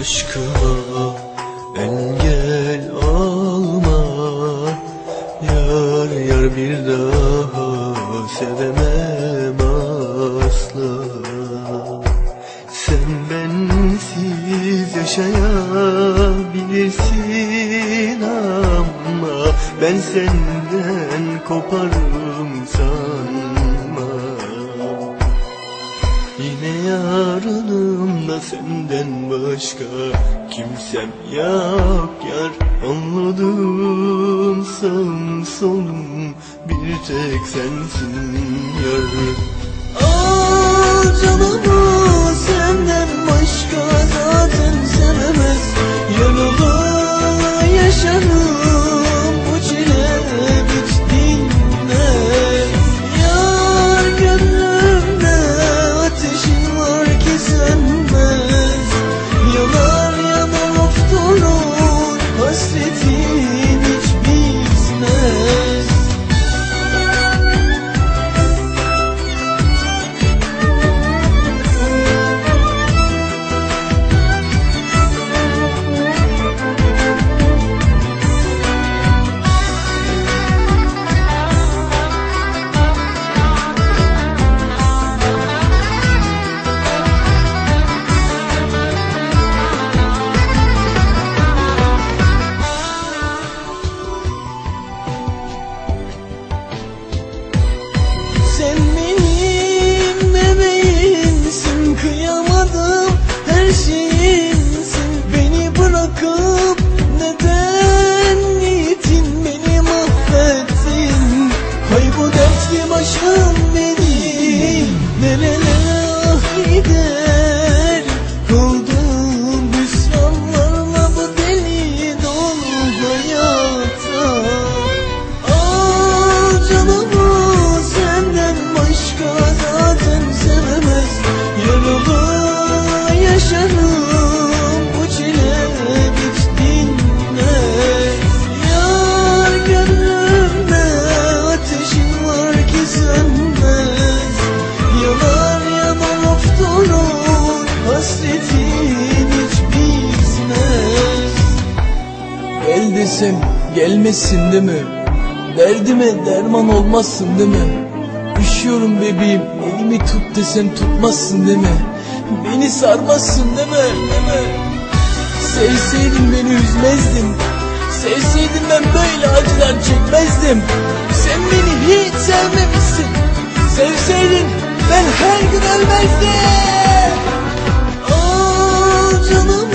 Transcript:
aşkıma engel olma Yar yar bir daha sevemem asla. Sen bensiz yaşayabilirsin ama Ben senden koparım sanma. Yine yarınımda senden başka kimsem yok yar. Anladım sağım solum bir tek sensin yar. Al canımı senden her şeyimsin Beni bırakıp neden gittin? Beni mahvettin. Hay bu dertli başım benim. Nerelere ah gider hasretin hiç bitmez Gel desem gelmesin değil mi? Derdime derman olmazsın değil mi? Üşüyorum bebeğim elimi tut desem tutmazsın değil mi? Beni sarmazsın değil mi? Değil mi? Sevseydin beni üzmezdin Sevseydin ben böyle acılar çekmezdim Sen beni hiç sevmemişsin Sevseydin ben her gün ölmezdim canım.